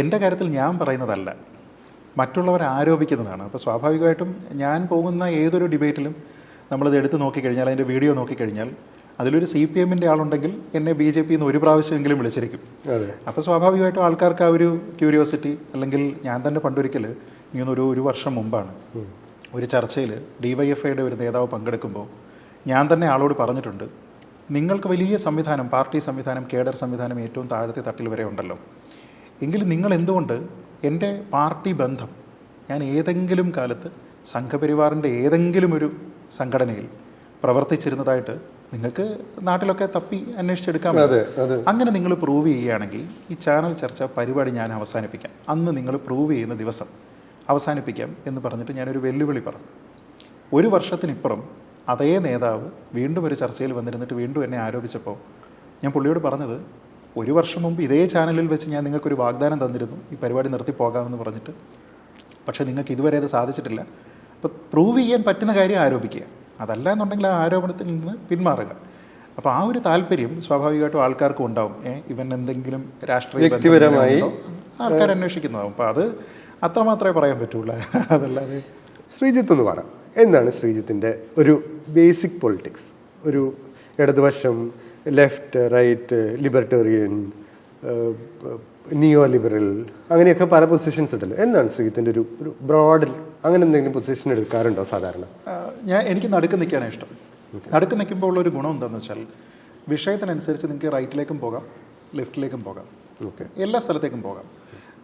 എന്റെ കാര്യത്തിൽ ഞാൻ പറയുന്നതല്ല. മറ്റുള്ളവർ ആരോപിക്കുന്നതാണ്. അപ്പോൾ സ്വാഭാവികമായിട്ടും ഞാൻ പോകുന്ന ഏതൊരു ഡിബേറ്റിലും നമ്മളിത് എടുത്ത് നോക്കിക്കഴിഞ്ഞാൽ അതിന്റെ വീഡിയോ നോക്കിക്കഴിഞ്ഞാൽ അതിലൊരു സി പി എമ്മിന്റെ ആളുണ്ടെങ്കിൽ എന്നെ ബി ജെ പിന്ന് ഒരു പ്രാവശ്യമെങ്കിലും വിളിച്ചിരിക്കും. അപ്പോൾ സ്വാഭാവികമായിട്ടും ആൾക്കാർക്ക് ആ ഒരു ക്യൂരിയോസിറ്റി അല്ലെങ്കിൽ ഞാൻ തന്നെ പണ്ടൊരിക്കൽ ഇങ്ങനെ ഒരു ഒരു വർഷം മുമ്പാണ് ഒരു ചർച്ചയിൽ ഡി വൈ എഫ് ഐയുടെ ഒരു നേതാവ് പങ്കെടുക്കുമ്പോൾ ഞാൻ തന്നെ ആളോട് പറഞ്ഞിട്ടുണ്ട് നിങ്ങൾക്ക് വലിയ സംവിധാനം പാർട്ടി സംവിധാനം കേഡർ സംവിധാനം ഏറ്റവും താഴത്തെ തട്ടിൽ വരെ ഉണ്ടല്ലോ. എങ്കിലും നിങ്ങൾ എന്തുകൊണ്ട് എന്റെ പാർട്ടി ബന്ധം ഞാൻ ഏതെങ്കിലും കാലത്ത് സംഘപരിവാറിന്റെ ഏതെങ്കിലും ഒരു സംഘടനയിൽ പ്രവർത്തിച്ചിരുന്നതായിട്ട് നിങ്ങൾക്ക് നാട്ടിലൊക്കെ തപ്പി അന്വേഷിച്ചെടുക്കാൻ അങ്ങനെ നിങ്ങൾ പ്രൂവ് ചെയ്യുകയാണെങ്കിൽ ഈ ചാനൽ ചർച്ച പരിപാടി ഞാൻ അവസാനിപ്പിക്കാം. അന്ന് നിങ്ങൾ പ്രൂവ് ചെയ്യുന്ന ദിവസം അവസാനിപ്പിക്കാം എന്ന് പറഞ്ഞിട്ട് ഞാനൊരു വെല്ലുവിളി പറഞ്ഞു. ഒരു വർഷത്തിനിപ്പുറം അതേ നേതാവ് വീണ്ടും ഒരു ചർച്ചയിൽ വന്നിരുന്നിട്ട് വീണ്ടും എന്നെ ആരോപിച്ചപ്പോൾ ഞാൻ പുള്ളിയോട് പറഞ്ഞത് ഒരു വർഷം മുമ്പ് ഇതേ ചാനലിൽ വെച്ച് ഞാൻ നിങ്ങൾക്കൊരു വാഗ്ദാനം തന്നിരുന്നു. ഈ പരിപാടി നിർത്തി പോകാമെന്ന് പറഞ്ഞിട്ട്. പക്ഷേ നിങ്ങൾക്ക് ഇതുവരെ അത് സാധിച്ചിട്ടില്ല. അപ്പോൾ പ്രൂവ് ചെയ്യാൻ പറ്റുന്ന കാര്യം ആരോപിക്കുക. അതല്ല എന്നുണ്ടെങ്കിൽ ആ ആരോപണത്തിൽ നിന്ന് പിന്മാറുക. അപ്പോൾ ആ ഒരു താല്പര്യം സ്വാഭാവികമായിട്ടും ആൾക്കാർക്കും ഉണ്ടാവും. ഇവൻ എന്തെങ്കിലും രാഷ്ട്രീയ വ്യക്തിപരമായി, ആൾക്കാർ അന്വേഷിക്കുന്നതാവും അപ്പോൾ അത് അത്രമാത്രമേ പറയാൻ പറ്റുള്ളൂ. അതല്ലാതെ ശ്രീജിത്ത് എന്ന് പറയാം എന്താണ് ശ്രീജിത്തിന്റെ ഒരു ബേസിക് പൊളിറ്റിക്സ് ഒരു ഇടതുവശം left right libertarian neo liberal അങ്ങനെയൊക്കെ പല പൊസിഷൻസ് ഉണ്ടല്ലോ. എന്താണ് ശ്രീജിത്തിന്റെ ഒരു ഒരു ബ്രോഡ് അങ്ങനെ എന്തെങ്കിലും പൊസിഷൻ എടുക്കാറുണ്ടോ സാധാരണ? ഞാൻ എനിക്ക് നടുക്ക് നിൽക്കാനാണ് ഇഷ്ടം. നടുക്ക് നിൽക്കുമ്പോൾ ഉള്ള ഒരു ഗുണം എന്താണെന്ന് വെച്ചാൽ വിഷയത്തിനനുസരിച്ച് നിങ്ങൾക്ക് റൈറ്റിലേക്കും പോകാം ലെഫ്റ്റിലേക്കും പോകാം. ഓക്കെ. എല്ലാ സ്ഥലത്തേക്കും പോകാം.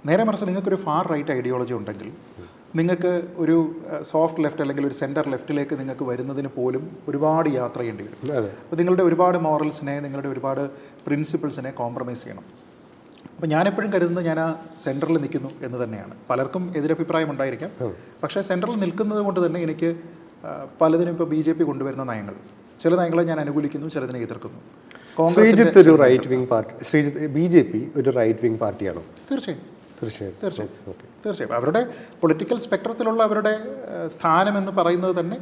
നേരെ മറിച്ച് നിങ്ങൾക്കൊരു ഫാർ റൈറ്റ് ഐഡിയോളജി ഉണ്ടെങ്കിൽ നിങ്ങൾക്ക് ഒരു സോഫ്റ്റ് ലെഫ്റ്റ് അല്ലെങ്കിൽ ഒരു സെന്റർ ലെഫ്റ്റിലേക്ക് നിങ്ങൾക്ക് വരുന്നതിന് പോലും ഒരുപാട് യാത്ര ചെയ്യേണ്ടി വരും. അപ്പോൾ നിങ്ങളുടെ ഒരുപാട് മോറൽസിനെ നിങ്ങളുടെ ഒരുപാട് പ്രിൻസിപ്പിൾസിനെ കോംപ്രമൈസ് ചെയ്യണം. അപ്പോൾ ഞാനെപ്പോഴും കരുതുന്നത് ഞാൻ ആ സെന്ററിൽ നിൽക്കുന്നു എന്ന് തന്നെയാണ്. പലർക്കും എതിരഭിപ്രായം ഉണ്ടായിരിക്കാം. പക്ഷേ സെന്ററിൽ നിൽക്കുന്നത് കൊണ്ട് തന്നെ എനിക്ക് പലതിനും ഇപ്പോൾ ബി ജെ പി കൊണ്ടുവരുന്ന നയങ്ങൾ. ചില നയങ്ങളെ ഞാൻ അനുകൂലിക്കുന്നു ചിലതിനെ എതിർക്കുന്നു. ശ്രീജിത്ത് ഒരു right wing party Sreejith B J P ഒരു റൈറ്റ് വിങ് പാർട്ടിയാണോ? തീർച്ചയായും. തീർച്ചയായും. തീർച്ചയായും. ഓക്കെ തീർച്ചയായും. അവരുടെ പൊളിറ്റിക്കൽ സ്പെക്ട്രത്തിലുള്ള അവരുടെ സ്ഥാനം എന്ന് പറയുന്നത് തന്നെ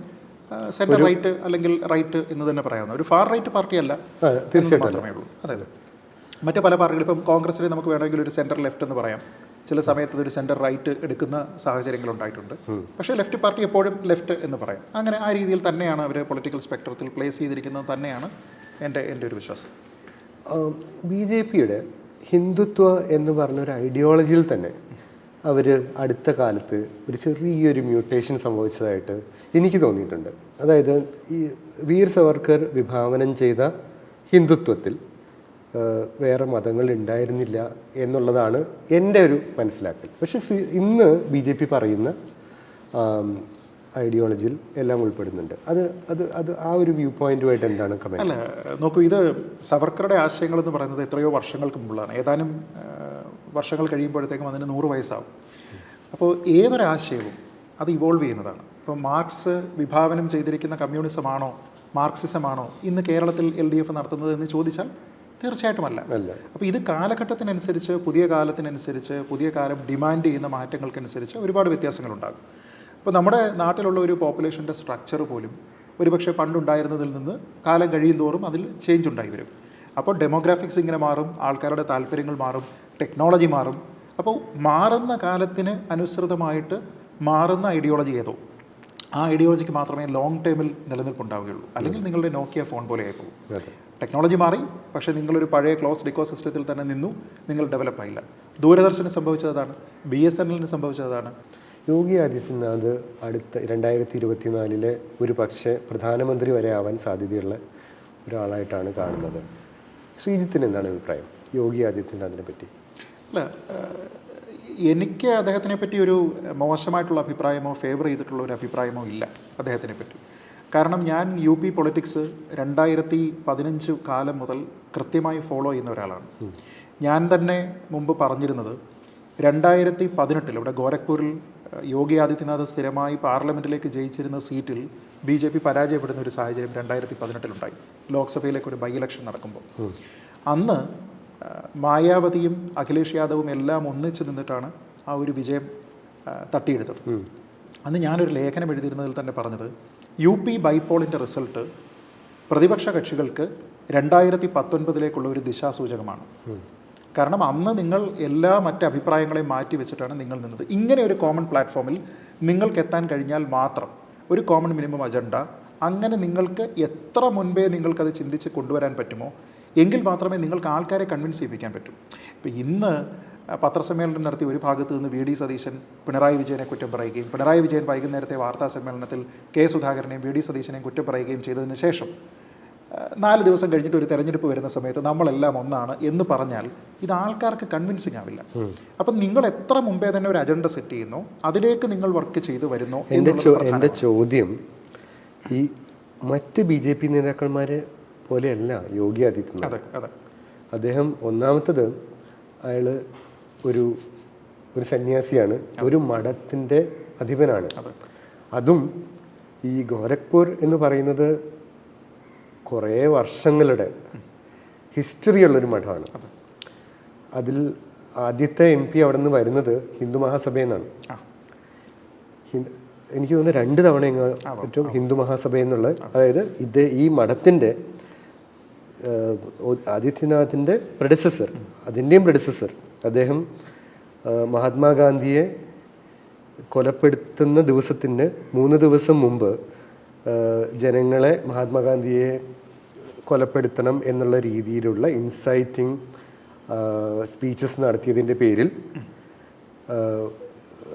സെന്റർ റൈറ്റ് അല്ലെങ്കിൽ റൈറ്റ് എന്ന് തന്നെ പറയാവുന്ന ഒരു ഫാർ റൈറ്റ് പാർട്ടിയല്ല തീർച്ചയായിട്ടും മാത്രമേ ഉള്ളൂ. അതെ അതെ. മറ്റു പല പാർട്ടികൾ ഇപ്പം കോൺഗ്രസിനെ നമുക്ക് വേണമെങ്കിൽ ഒരു സെന്റർ ലെഫ്റ്റ് എന്ന് പറയാം. ചില സമയത്ത് ഒരു സെന്റർ റൈറ്റ് എടുക്കുന്ന സാഹചര്യങ്ങൾ ഉണ്ടായിട്ടുണ്ട്. പക്ഷേ ലെഫ്റ്റ് പാർട്ടി എപ്പോഴും ലെഫ്റ്റ് എന്ന് പറയാം. അങ്ങനെ ആ രീതിയിൽ തന്നെയാണ് അവർ പൊളിറ്റിക്കൽ സ്പെക്ട്രത്തിൽ പ്ലേസ് ചെയ്തിരിക്കുന്നത് തന്നെയാണ് എന്റെ എന്റെ ഒരു വിശ്വാസം. ബി ജെ പിയുടെ ഹിന്ദുത്വ എന്ന് പറഞ്ഞ ഒരു ഐഡിയോളജിയിൽ തന്നെ അവർ അടുത്ത കാലത്ത് ഒരു ചെറിയൊരു മ്യൂട്ടേഷൻ സംഭവിച്ചതായിട്ട് എനിക്ക് തോന്നിയിട്ടുണ്ട്. അതായത് ഈ വീർ സവർക്കർ വിഭാവനം ചെയ്ത ഹിന്ദുത്വത്തിൽ വേറെ മതങ്ങൾ ഉണ്ടായിരുന്നില്ല എന്നുള്ളതാണ് എന്റെ ഒരു മനസ്സിലാക്കൽ. പക്ഷെ ഇന്ന് ബി ജെ പി പറയുന്ന ഐഡിയോളജിയിൽ എല്ലാം ഉൾപ്പെടുന്നുണ്ട്. അത് അത് അത് ആ ഒരു വ്യൂ പോയിന്റുമായിട്ട് എന്താണ് കമന്റ് അല്ല നോക്കൂ ഇത് സവർക്കറുടെ ആശയങ്ങൾ എന്ന് പറയുന്നത് എത്രയോ വർഷങ്ങൾക്ക് മുമ്പുള്ളതാണ് ഏതാനും വർഷങ്ങൾ കഴിയുമ്പോഴത്തേക്കും അതിന് നൂറ് വയസ്സാവും. അപ്പോൾ ഏതൊരാശയവും അത് ഇവോൾവ് ചെയ്യുന്നതാണ്. ഇപ്പോൾ മാർക്സ് വിഭാവനം ചെയ്തിരിക്കുന്ന കമ്മ്യൂണിസമാണോ മാർക്സിസമാണോ ഇന്ന് കേരളത്തിൽ എൽ ഡി എഫ് നടത്തുന്നത് എന്ന് ചോദിച്ചാൽ തീർച്ചയായിട്ടും അല്ല. അല്ല. അപ്പോൾ ഇത് കാലഘട്ടത്തിനനുസരിച്ച് പുതിയ കാലത്തിനനുസരിച്ച് പുതിയ കാലം ഡിമാൻഡ് ചെയ്യുന്ന മാറ്റങ്ങൾക്കനുസരിച്ച് ഒരുപാട് വ്യത്യാസങ്ങളുണ്ടാകും. അപ്പോൾ നമ്മുടെ നാട്ടിലുള്ള ഒരു പോപ്പുലേഷന്റെ സ്ട്രക്ചർ പോലും ഒരുപക്ഷെ പണ്ടുണ്ടായിരുന്നതിൽ നിന്ന് കാലം കഴിയും തോറും അതിൽ ചേഞ്ച് ഉണ്ടായി വരും. അപ്പോൾ ഡെമോഗ്രാഫിക്സ് ഇങ്ങനെ മാറും ആൾക്കാരുടെ താല്പര്യങ്ങൾ മാറും ടെക്നോളജി മാറും. അപ്പോൾ മാറുന്ന കാലത്തിന് അനുസൃതമായിട്ട് മാറുന്ന ഐഡിയോളജി ഏതോ? ആ ഐഡിയോളജിക്ക് മാത്രമേ ലോങ് ടേമിൽ നിലനിൽപ്പുണ്ടാവുകയുള്ളൂ. അല്ലെങ്കിൽ നിങ്ങളുടെ നോക്കിയ ഫോൺ പോലെ ആയി പോകും ടെക്നോളജി മാറി പക്ഷേ നിങ്ങളൊരു പഴയ ക്ലോസ്ഡ് ഇക്കോ സിസ്റ്റത്തിൽ തന്നെ നിന്നു നിങ്ങൾ ഡെവലപ്പായില്ല. ദൂരദർശന് സംഭവിച്ചതാണ് ബി എസ് എൻ എല്ലിന് സംഭവിച്ചതാണ് യോഗി ആദിത്യനാഥ് അടുത്ത രണ്ടായിരത്തി ഇരുപത്തിനാലിലെ ഒരു പക്ഷേ പ്രധാനമന്ത്രി വരെ ആവാൻ സാധ്യതയുള്ള ഒരാളായിട്ടാണ് കാണുന്നത്. ശ്രീജിത്തിന് എന്താണ് അഭിപ്രായം? യോഗി ആദിത്യനാഥിനെ പറ്റി. അല്ല എനിക്ക് അദ്ദേഹത്തിനെ പറ്റി ഒരു മോശമായിട്ടുള്ള അഭിപ്രായമോ ഫേവർ ചെയ്തിട്ടുള്ള ഒരു അഭിപ്രായമോ ഇല്ല അദ്ദേഹത്തിനെ പറ്റി. കാരണം ഞാൻ യു പി പൊളിറ്റിക്സ് രണ്ടായിരത്തി പതിനഞ്ച് കാലം മുതൽ കൃത്യമായി ഫോളോ ചെയ്യുന്ന ഒരാളാണ്. ഞാൻ തന്നെ മുമ്പ് പറഞ്ഞിരുന്നത് രണ്ടായിരത്തി പതിനെട്ടിൽ ഇവിടെ ഗോരഖ്പൂരിൽ യോഗി ആദിത്യനാഥ് സ്ഥിരമായി പാർലമെന്റിലേക്ക് ജയിച്ചിരുന്ന സീറ്റിൽ ബി ജെ പി പരാജയപ്പെടുന്ന ഒരു സാഹചര്യം രണ്ടായിരത്തി പതിനെട്ടിലുണ്ടായി. ലോക്സഭയിലേക്ക് ഒരു ബൈ ഇലക്ഷൻ നടക്കുമ്പോൾ. അന്ന് മായാവതിയും അഖിലേഷ് യാദവും എല്ലാം ഒന്നിച്ച് നിന്നിട്ടാണ് ആ ഒരു വിജയം തട്ടിയെടുത്തത്. അന്ന് ഞാനൊരു ലേഖനം എഴുതിയിരുന്നതിൽ തന്നെ പറഞ്ഞത് യു പി ബൈപോളിന്റെ റിസൾട്ട് പ്രതിപക്ഷ കക്ഷികൾക്ക് രണ്ടായിരത്തി പത്തൊൻപതിലേക്കുള്ള ഒരു ദിശാസൂചകമാണ്. കാരണം അന്ന് നിങ്ങൾ എല്ലാ മറ്റ് അഭിപ്രായങ്ങളെയും മാറ്റി വെച്ചിട്ടാണ് നിങ്ങൾ നിന്നത്. ഇങ്ങനെ ഒരു കോമൺ പ്ലാറ്റ്ഫോമിൽ നിങ്ങൾക്ക് എത്താൻ കഴിഞ്ഞാൽ മാത്രം ഒരു കോമൺ മിനിമം അജണ്ട അങ്ങനെ നിങ്ങൾക്ക് എത്ര മുൻപേ നിങ്ങൾക്കത് ചിന്തിച്ച് കൊണ്ടുവരാൻ പറ്റുമോ? എങ്കിൽ മാത്രമേ നിങ്ങൾക്ക് ആൾക്കാരെ കൺവിൻസ് ചെയ്യിപ്പിക്കാൻ പറ്റൂ. ഇപ്പോൾ ഇന്ന് പത്രസമ്മേളനം നടത്തി ഒരു ഭാഗത്ത് നിന്ന് വി ഡി സതീശൻ പിണറായി വിജയനെ കുറ്റം പറയുകയും പിണറായി വിജയൻ വൈകുന്നേരത്തെ വാർത്താ സമ്മേളനത്തിൽ കെ സുധാകരനെയും വി ഡി സതീശനെയും കുറ്റം പറയുകയും ചെയ്തതിന് ശേഷം നാല് ദിവസം കഴിഞ്ഞിട്ട് ഒരു തെരഞ്ഞെടുപ്പ് വരുന്ന സമയത്ത് നമ്മളെല്ലാം ഒന്നാണ് എന്ന് പറഞ്ഞാൽ ഇത് ആൾക്കാർക്ക് കൺവിൻസിങ് ആവില്ല. അപ്പം നിങ്ങൾ എത്ര മുമ്പേ തന്നെ ഒരു അജണ്ട സെറ്റ് ചെയ്യുന്നു അതിലേക്ക് നിങ്ങൾ വർക്ക് ചെയ്തു വരുന്നു എന്റെ എന്റെ ചോദ്യം ഈ മറ്റ് ബി ജെ പി നേതാക്കന്മാരെ പോലെയല്ല യോഗി ആദിത്യനാഥ്. അതെ അതെ. അദ്ദേഹം ഒന്നാമത്തത് അയാൾ ഒരു ഒരു സന്യാസിയാണ് ഒരു മഠത്തിന്റെ അധിപനാണ്. അതും ഈ ഗോരഖ്പൂർ എന്ന് പറയുന്നത് കുറേ വർഷങ്ങളുടെ ഹിസ്റ്ററി ഉള്ളൊരു മഠമാണ്. അതെ. അതിൽ ആദ്യത്തെ എം പി അവിടെ നിന്ന് വരുന്നത് ഹിന്ദു മഹാസഭയിൽ നിന്നാണ് എനിക്ക് തോന്നുന്നു രണ്ട് തവണ പറ്റും ഹിന്ദു മഹാസഭ എന്നുള്ള അതായത് ഇത് ഈ മഠത്തിന്റെ ആദിത്യനാഥിന്റെ പ്രൊഡസസർ അതിന്റെയും പ്രൊഡസസർ അദ്ദേഹം മഹാത്മാഗാന്ധിയെ കൊലപ്പെടുത്തുന്ന ദിവസത്തിന് മൂന്ന് ദിവസം മുമ്പ് ജനങ്ങളെ മഹാത്മാഗാന്ധിയെ കൊലപ്പെടുത്തണം എന്നുള്ള രീതിയിലുള്ള ഇൻസൈറ്റിംഗ് സ്പീച്ചസ് നടത്തിയതിന്റെ പേരിൽ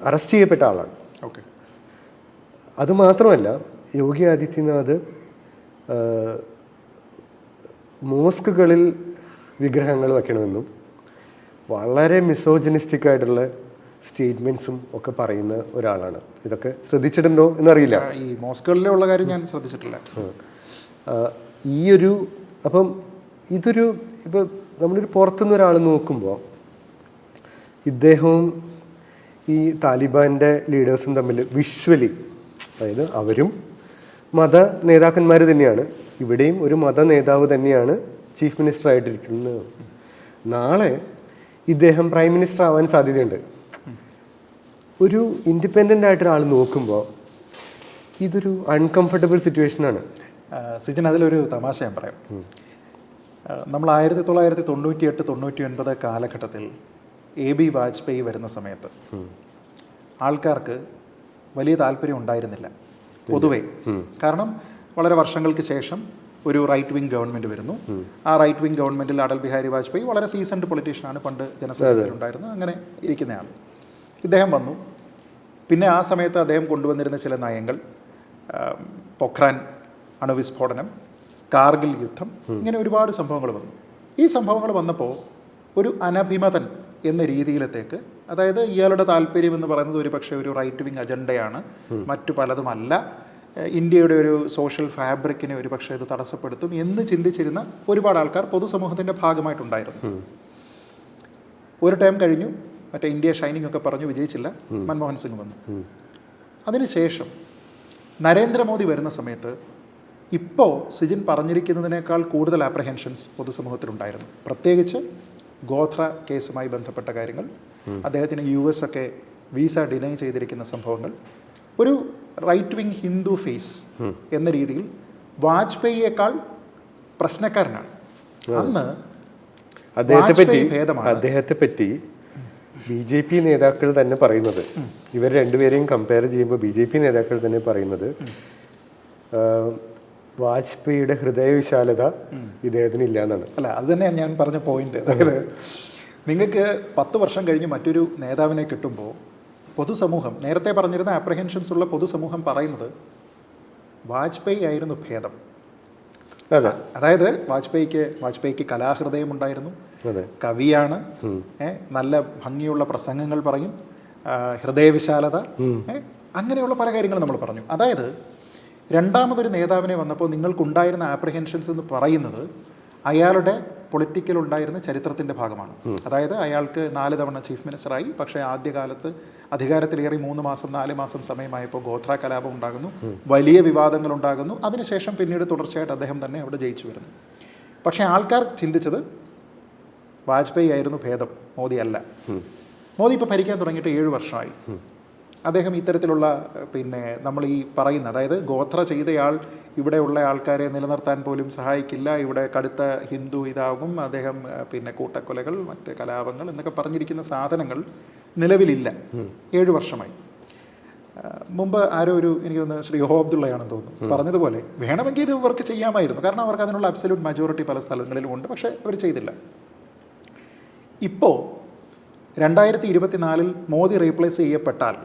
അറസ്റ്റ് ചെയ്യപ്പെട്ട ആളാണ്. ഓക്കെ. അതുമാത്രമല്ല യോഗി ആദിത്യനാഥ് മോസ്കുകളിൽ വിഗ്രഹങ്ങൾ വയ്ക്കണമെന്നും വളരെ മിസോജനിസ്റ്റിക് ആയിട്ടുള്ള സ്റ്റേറ്റ്മെന്റ്സും ഒക്കെ പറയുന്ന ഒരാളാണ്. ഇതൊക്കെ ശ്രദ്ധിച്ചിട്ടുണ്ടോ എന്നറിയില്ല. ഈ മോസ്കുകളിലുള്ള കാര്യം ഞാൻ ശ്രദ്ധിച്ചിട്ടില്ല. ഈ ഒരു അപ്പം ഇതൊരു ഇപ്പം നമ്മളൊരു പുറത്തുനിന്ന് ഒരാൾ നോക്കുമ്പോൾ ഇദ്ദേഹവും ഈ താലിബാന്റെ ലീഡേഴ്സും തമ്മിൽ വിഷ്വലി അതായത് അവരും മത നേതാക്കന്മാർ തന്നെയാണ്. ഇവിടെയും ഒരു മത നേതാവ് തന്നെയാണ് ചീഫ് മിനിസ്റ്റർ ആയിട്ടിരിക്കുന്നത്. നാളെ ഇദ്ദേഹം പ്രൈം മിനിസ്റ്റർ ആവാൻ സാധ്യതയുണ്ട്. ഒരു ഇൻഡിപെൻഡന്റ് ആയിട്ടൊരാൾ നോക്കുമ്പോൾ ഇതൊരു അൺകംഫർട്ടബിൾ സിറ്റുവേഷനാണ് സിജൻ അതിലൊരു തമാശ ഞാൻ പറയാം. നമ്മൾ ആയിരത്തി തൊള്ളായിരത്തി തൊണ്ണൂറ്റി എട്ട് തൊണ്ണൂറ്റി ഒൻപത് കാലഘട്ടത്തിൽ എ ബി വാജ്പേയി വരുന്ന സമയത്ത് ആൾക്കാർക്ക് വലിയ താല്പര്യം ഉണ്ടായിരുന്നില്ല. പൊതുവേ. കാരണം വളരെ വർഷങ്ങൾക്ക് ശേഷം ഒരു റൈറ്റ് വിങ് ഗവൺമെന്റ് വരുന്നു. ആ റൈറ്റ് വിങ് ഗവൺമെന്റിൽ അടൽ ബിഹാരി വാജ്പേയി വളരെ സീസൺഡ് പൊളിറ്റീഷ്യനാണ് പണ്ട് ജനസംഘത്തിലുണ്ടായിരുന്നത് അങ്ങനെ ഇരിക്കുന്നതാണ് ഇദ്ദേഹം വന്നു. പിന്നെ ആ സമയത്ത് അദ്ദേഹം കൊണ്ടുവന്നിരുന്ന ചില നയങ്ങൾ പൊഖ്രാൻ അണുവിസ്ഫോടനം കാർഗിൽ യുദ്ധം ഇങ്ങനെ ഒരുപാട് സംഭവങ്ങൾ വന്നു. ഈ സംഭവങ്ങൾ വന്നപ്പോൾ ഒരു അനഭിമതൻ എന്ന രീതിയിലത്തേക്ക് അതായത് ഇയാളുടെ താല്പര്യം എന്ന് പറയുന്നത് ഒരു പക്ഷേ ഒരു റൈറ്റ് വിങ് അജണ്ടയാണ് മറ്റു പലതുമല്ല. ഇന്ത്യയുടെ ഒരു സോഷ്യൽ ഫാബ്രിക്കിനെ ഒരു പക്ഷേ ഇത് തടസ്സപ്പെടുത്തും എന്ന് ചിന്തിച്ചിരുന്ന ഒരുപാട് ആൾക്കാർ പൊതുസമൂഹത്തിന്റെ ഭാഗമായിട്ടുണ്ടായിരുന്നു. ഒരു ടൈം കഴിഞ്ഞു. മറ്റേ ഇന്ത്യ ഷൈനിങ് ഒക്കെ പറഞ്ഞു വിജയിച്ചില്ല. മൻമോഹൻ സിംഗ് വന്നു. അതിനുശേഷം നരേന്ദ്രമോദി വരുന്ന സമയത്ത് ഇപ്പോൾ സിജിൻ പറഞ്ഞിരിക്കുന്നതിനേക്കാൾ കൂടുതൽ ആപ്രഹെൻഷൻസ് പൊതുസമൂഹത്തിലുണ്ടായിരുന്നു. പ്രത്യേകിച്ച് ഗോത്ര കേസുമായി ബന്ധപ്പെട്ട കാര്യങ്ങൾ അദ്ദേഹത്തിന് യു എസ് ഒക്കെ വിസ ഡിനൈ ചെയ്തിരിക്കുന്ന സംഭവങ്ങൾ ഒരു റൈറ്റ് വിങ് ഹിന്ദു ഫേസ് എന്ന രീതിയിൽ വാജ്പേയിയേക്കാൾ പ്രശ്നക്കാരനാണ്. അന്ന് അദ്ദേഹത്തെ പറ്റി വാജ്പേയി അദ്ദേഹത്തെ പറ്റി ബി ജെ പി നേതാക്കൾ തന്നെ പറയുന്നത്. ഇവർ രണ്ടുപേരെയും കമ്പയർ ചെയ്യുമ്പോൾ ബി ജെ പി നേതാക്കൾ തന്നെ പറയുന്നത് വാജ്പേയിയുടെ ഹൃദയവിശാലത ഇദ്ദേഹത്തിന് ഇല്ല എന്നാണ് അല്ല അത് തന്നെയാണ് ഞാൻ പറഞ്ഞ പോയിന്റ് അതായത് നിങ്ങൾക്ക് പത്ത് വർഷം കഴിഞ്ഞ് മറ്റൊരു നേതാവിനെ കിട്ടുമ്പോൾ പൊതുസമൂഹം നേരത്തെ പറഞ്ഞിരുന്ന അപ്രഹെൻഷൻസ് ഉള്ള പൊതുസമൂഹം പറയുന്നത് വാജ്പേയി ആയിരുന്നു ഭേദം. അതെ. അതായത് വാജ്പേയിക്ക് വാജ്പേയിക്ക് കലാഹൃദയം ഉണ്ടായിരുന്നു കവിയാണ് നല്ല ഭംഗിയുള്ള പ്രസംഗങ്ങൾ പറയും ഹൃദയവിശാലത അങ്ങനെയുള്ള പല കാര്യങ്ങളും നമ്മൾ പറഞ്ഞു. അതായത് രണ്ടാമതൊരു നേതാവിനെ വന്നപ്പോൾ നിങ്ങൾക്കുണ്ടായിരുന്ന ആപ്രിഹെൻഷൻസ് എന്ന് പറയുന്നത് അയാളുടെ പൊളിറ്റിക്കൽ ഉണ്ടായിരുന്ന ചരിത്രത്തിന്റെ ഭാഗമാണ്. അതായത് അയാൾക്ക് നാല് തവണ ചീഫ് മിനിസ്റ്ററായി പക്ഷേ ആദ്യകാലത്ത് അധികാരത്തിലേറി മൂന്ന് മാസം നാല് മാസം സമയമായപ്പോൾ ഗോത്ര കലാപം ഉണ്ടാകുന്നു. വലിയ വിവാദങ്ങൾ ഉണ്ടാകുന്നു. അതിനുശേഷം പിന്നീട് തുടർച്ചയായിട്ട് അദ്ദേഹം തന്നെ അവിടെ ജയിച്ചു വരുന്നു. പക്ഷേ ആൾക്കാർ ചിന്തിച്ചത് വാജ്പേയി ആയിരുന്നു ഭേദം. മോദി അല്ല. മോദി ഇപ്പോൾ ഭരിക്കാൻ തുടങ്ങിയിട്ട് ഏഴ് വർഷമായി. അദ്ദേഹം ഇത്തരത്തിലുള്ള പിന്നെ നമ്മൾ ഈ പറയുന്ന അതായത് ഗോത്ര ചെയ്തയാൾ ഇവിടെയുള്ള ആൾക്കാരെ നിലനിർത്താൻ പോലും സഹായിക്കില്ല. ഇവിടെ കടുത്ത ഹിന്ദു ഇതാകും. അദ്ദേഹം പിന്നെ കൂട്ടക്കൊലകൾ മറ്റ് കലാപങ്ങൾ എന്നൊക്കെ പറഞ്ഞിരിക്കുന്ന സാധനങ്ങൾ നിലവിലില്ല. ഏഴു വർഷമായി. മുമ്പ് ആരോ ഒരു എനിക്ക് തോന്നുന്നു ശ്രീ ഹോ അബ്ദുള്ളയാണെന്ന് തോന്നുന്നു. പറഞ്ഞതുപോലെ വേണമെങ്കിൽ ഇത് ഇവർക്ക് ചെയ്യാമായിരുന്നു. കാരണം അവർക്ക് അതിനുള്ള അബ്സല്യൂട്ട് മജോറിറ്റി പല സ്ഥലങ്ങളിലും ഉണ്ട്. പക്ഷേ അവർ ചെയ്തില്ല. ഇപ്പോൾ രണ്ടായിരത്തി ഇരുപത്തിനാലിൽ മോദി റീപ്ലേസ് ചെയ്യപ്പെട്ടാൽ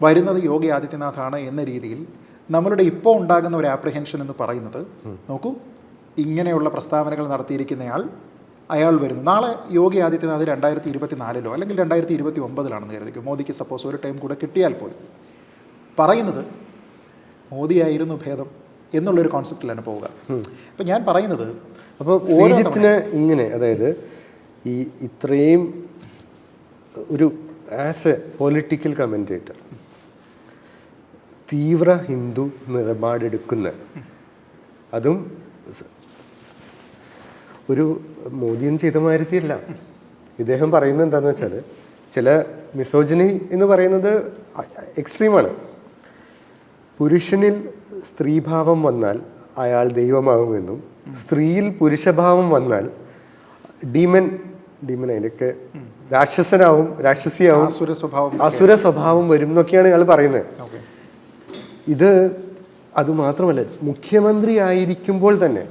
വരുന്നത് യോഗി ആദിത്യനാഥാണ് എന്ന രീതിയിൽ നമ്മളുടെ ഇപ്പോൾ ഉണ്ടാകുന്ന ഒരു ആപ്രിഹെൻഷൻ എന്ന് പറയുന്നത് നോക്കൂ ഇങ്ങനെയുള്ള പ്രസ്താവനകൾ നടത്തിയിരിക്കുന്നയാൾ അയാൾ വരുന്നു. നാളെ യോഗി ആദിത്യനാഥ് രണ്ടായിരത്തി ഇരുപത്തിനാലിലോ അല്ലെങ്കിൽ രണ്ടായിരത്തി ഇരുപത്തി ഒമ്പതിലാണെന്ന് കരുതിക്കും? മോദിക്ക് സപ്പോസ് ഒരു ടൈം കൂടെ കിട്ടിയാൽ പോലും. പറയുന്നത് മോദിയായിരുന്നു ഭേദം എന്നുള്ളൊരു കോൺസെപ്റ്റിലാണ് പോവുക. അപ്പം ഞാൻ പറയുന്നത് അപ്പോൾ ഓരോത്തിന് ഇങ്ങനെ അതായത് ഈ ഇത്രയും ഒരു ആസ് എ പൊളിറ്റിക്കൽ കമന്റേറ്റർ തീവ്ര ഹിന്ദു നിലപാടെടുക്കുന്ന അതും ഒരു മോദിയും ചെയ്ത മാരുതിയല്ല ഇദ്ദേഹം പറയുന്നത് എന്താണെന്ന് വെച്ചാൽ ചില മിസോജിനി എന്ന് പറയുന്നത് എക്സ്ട്രീമാണ്. പുരുഷനിൽ സ്ത്രീഭാവം വന്നാൽ അയാൾ ദൈവമാകുമെന്നും സ്ത്രീയിൽ പുരുഷഭാവം വന്നാൽ ഡീമൻ ഡീമൻ അതിനൊക്കെ രാക്ഷസനാവും രാക്ഷസിയാവും അസുര സ്വഭാവം അസുര സ്വഭാവം വരും എന്നൊക്കെയാണ് ഇയാൾ പറയുന്നത്. ഇത് അതുമാത്രമല്ല മുഖ്യമന്ത്രി ആയിരിക്കുമ്പോൾ തന്നെ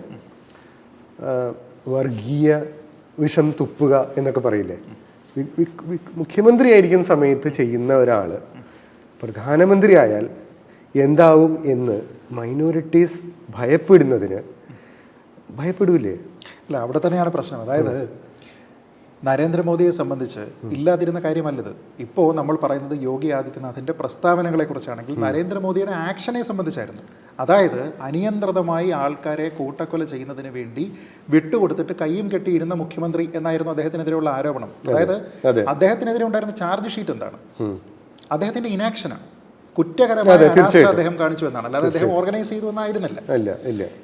വർഗീയ വിഷം തുപ്പുക എന്നൊക്കെ പറയില്ലേ? മുഖ്യമന്ത്രി ആയിരിക്കുന്ന സമയത്ത് ചെയ്യുന്ന ഒരാൾ പ്രധാനമന്ത്രി ആയാൽ എന്താവും എന്ന് മൈനോറിറ്റീസ് ഭയപ്പെടുന്നതിന് ഭയപ്പെടൂലേ? അല്ല അവിടെ തന്നെയാണ് പ്രശ്നം. അതായത് നരേന്ദ്രമോദിയെ സംബന്ധിച്ച് ഇല്ലാതിരുന്ന കാര്യമല്ലത്. ഇപ്പോൾ നമ്മൾ പറയുന്നത് യോഗി ആദിത്യനാഥിന്റെ പ്രസ്താവനകളെ കുറിച്ചാണെങ്കിൽ നരേന്ദ്രമോദിയുടെ ആക്ഷനെ സംബന്ധിച്ചായിരുന്നു. അതായത് അനിയന്ത്രിതമായി ആൾക്കാരെ കൂട്ടക്കൊല ചെയ്യുന്നതിന് വേണ്ടി വിട്ടുകൊടുത്തിട്ട് കയ്യും കെട്ടിയിരുന്ന മുഖ്യമന്ത്രി എന്നായിരുന്നു അദ്ദേഹത്തിനെതിരെയുള്ള ആരോപണം. അതായത് അദ്ദേഹത്തിനെതിരെ ഉണ്ടായിരുന്ന ചാർജ് ഷീറ്റ് എന്താണ്? അദ്ദേഹത്തിന്റെ ഇനാക്ഷനാണ് കുറ്റകരമായ അദ്ദേഹം കാണിച്ചു എന്നാണ്. അല്ലാതെ അദ്ദേഹം ഓർഗനൈസ് ചെയ്തു എന്നായിരുന്നില്ല.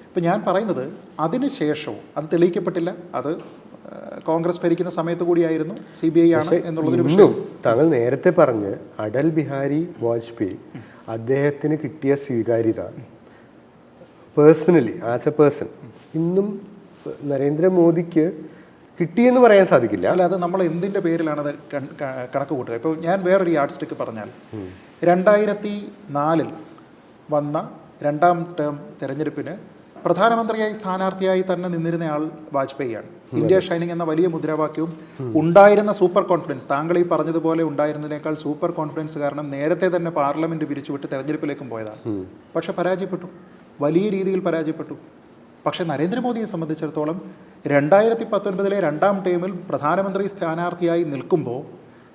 ഇപ്പം ഞാൻ പറയുന്നത് അതിനുശേഷവും അത് തെളിയിക്കപ്പെട്ടില്ല. അത് കോൺഗ്രസ് ഭരിക്കുന്ന സമയത്ത് കൂടിയായിരുന്നു സി ബി ഐ ആണ് എന്നുള്ളതൊരു വിഷയം. താങ്കൾ നേരത്തെ പറഞ്ഞ് അടൽ ബിഹാരി വാജ്പേയി അദ്ദേഹത്തിന് കിട്ടിയ സ്വീകാര്യത. പേഴ്സണലി ആസ് എ പേഴ്സൺ ഇന്നും നരേന്ദ്രമോദിക്ക് കിട്ടിയെന്ന് പറയാൻ സാധിക്കില്ല. അല്ല അത് നമ്മൾ എന്തിന്റെ പേരിലാണ് അത് കണക്ക് കൂട്ടുക ഇപ്പോൾ ഞാൻ വേറൊരു യാഡ് സ്റ്റിക്ക് പറഞ്ഞാൽ രണ്ടായിരത്തി നാലിൽ വന്ന രണ്ടാം ടേം തെരഞ്ഞെടുപ്പിന് പ്രധാനമന്ത്രിയായി സ്ഥാനാർത്ഥിയായി തന്നെ നിന്നിരുന്ന ആൾ വാജ്പേയിയാണ് ഇന്ത്യ ഷൈനിങ് എന്ന വലിയ മുദ്രാവാക്യവും ഉണ്ടായിരുന്ന സൂപ്പർ കോൺഫിഡൻസ്. താങ്കൾ ഈ പറഞ്ഞതുപോലെ ഉണ്ടായിരുന്നതിനേക്കാൾ സൂപ്പർ കോൺഫിഡൻസ് കാരണം നേരത്തെ തന്നെ പാർലമെന്റ് പിരിച്ചുവിട്ട് തെരഞ്ഞെടുപ്പിലേക്കും പോയതാണ് പക്ഷെ പരാജയപ്പെട്ടു. വലിയ രീതിയിൽ പരാജയപ്പെട്ടു. പക്ഷേ നരേന്ദ്രമോദിയെ സംബന്ധിച്ചിടത്തോളം രണ്ടായിരത്തി പത്തൊൻപതിലെ രണ്ടാം ടൈമിൽ പ്രധാനമന്ത്രി സ്ഥാനാർത്ഥിയായി നിൽക്കുമ്പോൾ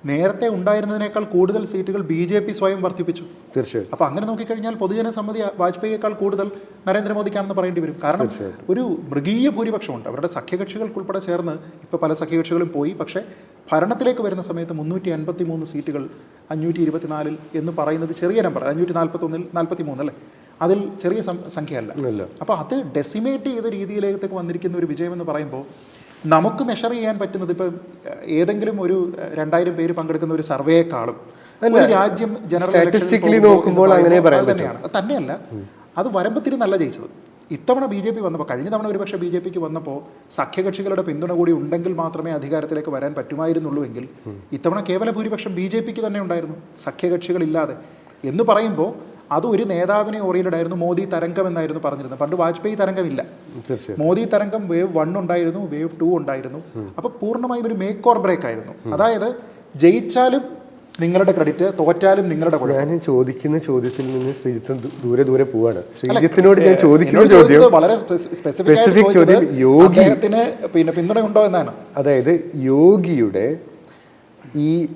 നേരത്തെ ഉണ്ടായിരുന്നതിനേക്കാൾ കൂടുതൽ സീറ്റുകൾ ബി ജെ പി സ്വയം വർദ്ധിപ്പിച്ചു. തീർച്ചയായും അപ്പൊ അങ്ങനെ നോക്കിക്കഴിഞ്ഞാൽ പൊതുജന സമ്മതി വാജ്പേയിയേക്കാൾ കൂടുതൽ നരേന്ദ്രമോദിക്കാണെന്ന് പറയേണ്ടി വരും. കാരണം ഒരു മൃഗീയ ഭൂരിപക്ഷമുണ്ട്. അവരുടെ സഖ്യകക്ഷികൾക്കുൾപ്പെടെ ചേർന്ന് ഇപ്പൊ പല സഖ്യകക്ഷികളും പോയി. പക്ഷേ ഭരണത്തിലേക്ക് വരുന്ന സമയത്ത് മുന്നൂറ്റി അൻപത്തി മൂന്ന് സീറ്റുകൾ അഞ്ഞൂറ്റി ഇരുപത്തിനാലിൽ എന്ന് പറയുന്നത് ചെറിയ നമ്പർ അഞ്ഞൂറ്റി നാൽപ്പത്തൊന്നിൽ നാൽപ്പത്തി മൂന്ന് അല്ലേ? അതിൽ ചെറിയ സംഖ്യ സംഖ്യയല്ല. അല്ല അപ്പോൾ അത് ഡെസിമേറ്റ് ചെയ്ത രീതിയിലേക്ക് വന്നിരിക്കുന്ന ഒരു വിജയം എന്ന് പറയുമ്പോൾ നമുക്ക് മെഷർ ചെയ്യാൻ പറ്റുന്നത് ഇപ്പം ഏതെങ്കിലും ഒരു രണ്ടായിരം പേര് പങ്കെടുക്കുന്ന ഒരു സർവേയെക്കാളും ഒരു രാജ്യം ജനറൽ നോക്കുമ്പോൾ അങ്ങനെ. തന്നെയാണ്. തന്നെയല്ല അത് വരമ്പത്തിന് നല്ല ജയിച്ചത്. ഇത്തവണ ബി ജെ പി വന്നപ്പോൾ കഴിഞ്ഞ തവണ ഒരുപക്ഷെ ബി ജെ പിക്ക് വന്നപ്പോൾ സഖ്യകക്ഷികളുടെ പിന്തുണ കൂടി ഉണ്ടെങ്കിൽ മാത്രമേ അധികാരത്തിലേക്ക് വരാൻ പറ്റുമായിരുന്നുള്ളൂ എങ്കിൽ ഇത്തവണ കേവല ഭൂരിപക്ഷം ബി ജെ പിക്ക് തന്നെ ഉണ്ടായിരുന്നു സഖ്യകക്ഷികളില്ലാതെ. എന്ന് പറയുമ്പോൾ അത് ഒരു നേതാവിനെ ഓറിയന്റഡ് ആയിരുന്നു മോദി തരംഗം എന്നായിരുന്നു പറഞ്ഞിരുന്നത്. പണ്ട് വാജ്പേയി തരംഗമില്ല. മോദി തരംഗം വേവ് വൺ ഉണ്ടായിരുന്നു വേവ് ടു ഉണ്ടായിരുന്നു. അപ്പൊ പൂർണമായും ഒരു മേക്ക് ഓർ ബ്രേക്ക് ആയിരുന്നു. അതായത് ജയിച്ചാലും നിങ്ങളുടെ ക്രെഡിറ്റ് തോറ്റാലും നിങ്ങളുടെ ഞാൻ ചോദിക്കുന്ന ചോദ്യത്തിൽ നിന്ന് ശ്രീജിത്ത് ദൂരെ ദൂരെ പോവാണ്. ശ്രീജിത്തിനോട് ഞാൻ ചോദിക്കുന്ന ചോദ്യം വളരെ സ്പെസിഫിക് ചോദ്യം, യോഗി- പിന്നെ പിന്തുണ ഉണ്ടോ എന്നാണ്. അതായത് യോഗിയുടെ ഈ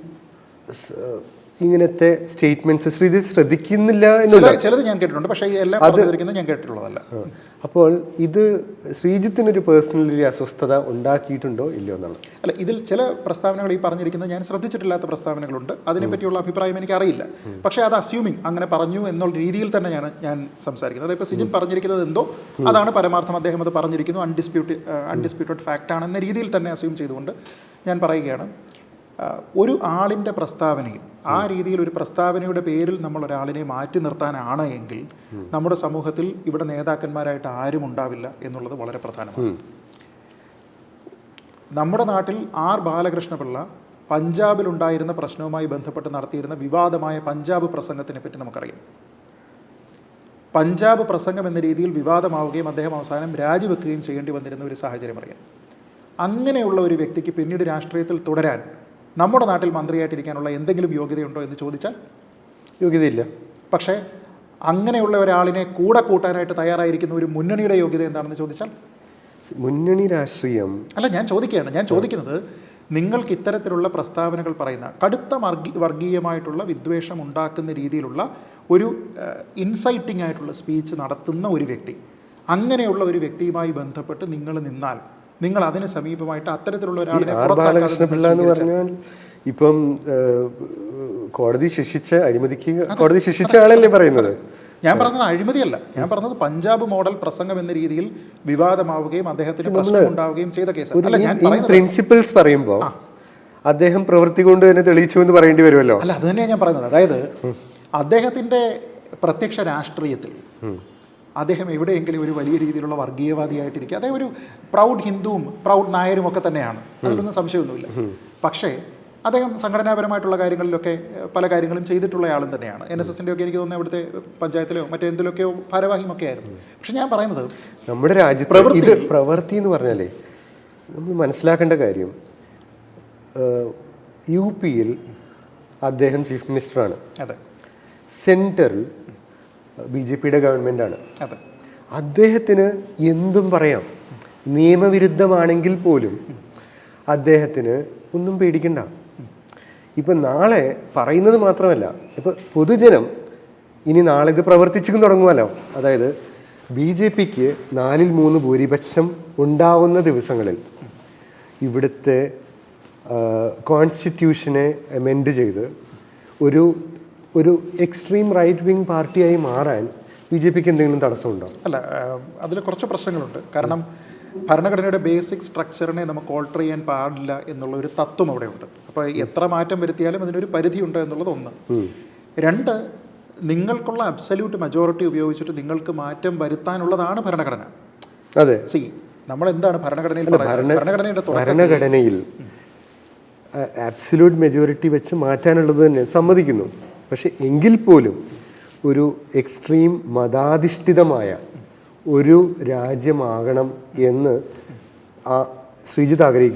ഇങ്ങനത്തെ സ്റ്റേറ്റ്മെന്റ്സ് ശ്രീതി ശ്രദ്ധിക്കുന്നില്ല എന്നല്ല ചിലത് ഞാൻ കേട്ടിട്ടുണ്ട് പക്ഷേ എല്ലാം ഞാൻ കേട്ടിട്ടുള്ളതല്ല. അപ്പോൾ ഇത് ശ്രീജിത്തിനൊരു പേഴ്സണൽ ഒരു അസ്വസ്ഥത ഉണ്ടാക്കിയിട്ടുണ്ടോ ഇല്ലയോ എന്നാണ്? അല്ല ഇതിൽ ചില പ്രസ്താവനകൾ ഈ പറഞ്ഞിരിക്കുന്നത് ഞാൻ ശ്രദ്ധിച്ചിട്ടില്ലാത്ത പ്രസ്താവനകളുണ്ട്. അതിനെപ്പറ്റിയുള്ള അഭിപ്രായം എനിക്ക് അറിയില്ല പക്ഷേ അത് അസ്യൂമിങ് അങ്ങനെ പറഞ്ഞു എന്നുള്ള രീതിയിൽ തന്നെ ഞാൻ ഞാൻ സംസാരിക്കുന്നത്. അതായത് സിജിൻ പറഞ്ഞിരിക്കുന്നത് എന്തോ? അതാണ് പരമാർത്ഥം അദ്ദേഹം അത് പറഞ്ഞിരിക്കുന്നു. അൺഡിസ്പ്യൂട്ട് അൺഡിസ്പ്യൂട്ടഡ് ഫാക്റ്റ് ആണെന്ന രീതിയിൽ തന്നെ അസ്യൂം ചെയ്തുകൊണ്ട് ഞാൻ പറയുകയാണ്. ഒരു ആളിന്റെ പ്രസ്താവനയും ആ രീതിയിൽ ഒരു പ്രസ്താവനയുടെ പേരിൽ നമ്മൾ ഒരാളിനെ മാറ്റി നിർത്താനാണ് എങ്കിൽ നമ്മുടെ സമൂഹത്തിൽ ഇവിടെ നേതാക്കന്മാരായിട്ട് ആരും ഉണ്ടാവില്ല എന്നുള്ളത് വളരെ പ്രധാനമാണ്. നമ്മുടെ നാട്ടിൽ ആർ ബാലകൃഷ്ണപിള്ള പഞ്ചാബിലുണ്ടായിരുന്ന പ്രശ്നവുമായി ബന്ധപ്പെട്ട് നടത്തിയിരുന്ന വിവാദമായ പഞ്ചാബ് പ്രസംഗത്തിനെ പറ്റി നമുക്കറിയാം. പഞ്ചാബ് പ്രസംഗം എന്ന രീതിയിൽ വിവാദമാവുകയും അദ്ദേഹം അവസാനം രാജിവെക്കുകയും ചെയ്യേണ്ടി വന്നിരുന്ന ഒരു സാഹചര്യം അറിയാം. അങ്ങനെയുള്ള ഒരു വ്യക്തിക്ക് പിന്നീട് രാഷ്ട്രീയത്തിൽ തുടരാൻ നമ്മുടെ നാട്ടിൽ മന്ത്രിയായിട്ടിരിക്കാനുള്ള എന്തെങ്കിലും യോഗ്യതയുണ്ടോ എന്ന് ചോദിച്ചാൽ യോഗ്യതയില്ല. പക്ഷേ അങ്ങനെയുള്ള ഒരാളിനെ കൂടെ കൂട്ടാനായിട്ട് തയ്യാറായിരിക്കുന്ന ഒരു മുന്നണിയുടെ യോഗ്യത എന്താണെന്ന് ചോദിച്ചാൽ മുന്നണി രാഷ്ട്രീയം. അല്ല ഞാൻ ചോദിക്കുകയാണ്. ഞാൻ ചോദിക്കുന്നത് നിങ്ങൾക്ക് ഇത്തരത്തിലുള്ള പ്രസ്താവനകൾ പറയുന്ന കടുത്ത വർഗീ വർഗീയമായിട്ടുള്ള വിദ്വേഷം ഉണ്ടാക്കുന്ന രീതിയിലുള്ള ഒരു ഇൻസൈറ്റിംഗ് ആയിട്ടുള്ള സ്പീച്ച് നടത്തുന്ന ഒരു വ്യക്തി അങ്ങനെയുള്ള ഒരു വ്യക്തിയുമായി ബന്ധപ്പെട്ട് നിങ്ങൾ നിന്നാൽ നിങ്ങൾ അതിന് സമീപമായിട്ട് അത്തരത്തിലുള്ള ഒരാളെ ആർ പുറത്താക്കാതെ ബാലകൃഷ്ണ പിള്ള എന്ന് പറഞ്ഞാൽ ഇപ്പം കോടതി ശിക്ഷിച്ച അഴിമതിക്ക് കോടതി ശിക്ഷിച്ച ആളല്ലേ പറയുന്നത്? ഞാൻ പറഞ്ഞത് അഴിമതിയല്ല. ഞാൻ പറഞ്ഞത് പഞ്ചാബ് മോഡൽ പ്രസംഗം എന്ന രീതിയിൽ വിവാദമാവുകയും അദ്ദേഹത്തിന് പ്രശ്നം ഉണ്ടാവുകയും ചെയ്ത കേസ്. അല്ല ഞാൻ പ്രിൻസിപ്പിൾസ് പറയുമ്പോൾ അദ്ദേഹം പ്രവൃത്തി കൊണ്ട് തന്നെ തെളിയിച്ചു എന്ന് പറയേണ്ടി വരുമല്ലോ? അല്ല അത് തന്നെയാണ് ഞാൻ പറയുന്നത്. അതായത് അദ്ദേഹത്തിന്റെ പ്രത്യക്ഷ രാഷ്ട്രീയത്തിൽ അദ്ദേഹം എവിടെയെങ്കിലും ഒരു വലിയ രീതിയിലുള്ള വർഗീയവാദിയായിട്ടിരിക്കുക അദ്ദേഹം ഒരു പ്രൗഡ് ഹിന്ദുവും പ്രൗഡ് നായരും ഒക്കെ തന്നെയാണ്. അതിലൊന്നും സംശയമൊന്നുമില്ല. പക്ഷേ അദ്ദേഹം സംഘടനാപരമായിട്ടുള്ള കാര്യങ്ങളിലൊക്കെ പല കാര്യങ്ങളും ചെയ്തിട്ടുള്ള ആളും തന്നെയാണ്. എൻ എസ് എസിന്റെ ഒക്കെ എനിക്ക് തോന്നുന്നു അവിടുത്തെ പഞ്ചായത്തിലോ മറ്റെന്തിലൊക്കെയോ ഭാരവാഹിയുമൊക്കെ ആയിരുന്നു. പക്ഷെ ഞാൻ പറയുന്നത് നമ്മുടെ രാജ്യത്ത് പ്രവൃത്തി- ഇത് പ്രവൃത്തി. എന്ന് പറഞ്ഞാലേ നമ്മൾ മനസ്സിലാക്കേണ്ട കാര്യം യു പിയിൽ അദ്ദേഹം ചീഫ് മിനിസ്റ്ററാണ്. അതെ. സെന്ററിൽ ബി ജെ പിയുടെ ഗവൺമെന്റാണ് അദ്ദേഹത്തിന് എന്തും പറയാം. നിയമവിരുദ്ധമാണെങ്കിൽ പോലും അദ്ദേഹത്തിന് ഒന്നും പേടിക്കണ്ട. ഇപ്പം നാളെ പറയുന്നത് മാത്രമല്ല ഇപ്പം പൊതുജനം ഇനി നാളെ ഇത് പ്രവർത്തിച്ചു തുടങ്ങുമല്ലോ. അതായത് ബി ജെ പിക്ക് നാലിൽ മൂന്ന് ഭൂരിപക്ഷം ഉണ്ടാവുന്ന ദിവസങ്ങളിൽ ഇവിടുത്തെ കോൺസ്റ്റിറ്റ്യൂഷനെ അമെൻഡ് ചെയ്ത് ഒരു ഒരു എക്സ്ട്രീം റൈറ്റ് വിങ് പാർട്ടിയായി മാറാൻ ബി ജെ പിക്ക് എന്തെങ്കിലും തടസ്സമുണ്ടോ? അല്ല അതിൽ കുറച്ച് പ്രശ്നങ്ങളുണ്ട്. കാരണം ഭരണഘടനയുടെ ബേസിക് സ്ട്രക്ചറിനെ നമുക്ക് ഓൾട്ടർ ചെയ്യാൻ പാടില്ല എന്നുള്ള ഒരു തത്വം അവിടെയുണ്ട്. അപ്പോൾ എത്ര മാറ്റം വരുത്തിയാലും അതിനൊരു പരിധിയുണ്ട് എന്നുള്ളത് ഒന്ന്. രണ്ട് നിങ്ങൾക്കുള്ള അബ്സല്യൂട്ട് മെജോറിറ്റി ഉപയോഗിച്ചിട്ട് നിങ്ങൾക്ക് മാറ്റം വരുത്താനുള്ളതാണ് ഭരണഘടന. അതെ. സി നമ്മൾ എന്താണ് ഭരണഘടനയിൽ ഭരണഘടനയുടെ ഭരണഘടനയിൽ അബ്സല്യൂട്ട് മെജോറിറ്റി വെച്ച് മാറ്റാനുള്ളത് തന്നെ സമ്മതിക്കുന്നു. പക്ഷെ എങ്കിൽ പോലും ഒരു എക്സ്ട്രീം മതാധിഷ്ഠിതമായ ഒരു രാജ്യമാകണം എന്ന് ആ ആഗ്രഹിക്കുന്നു.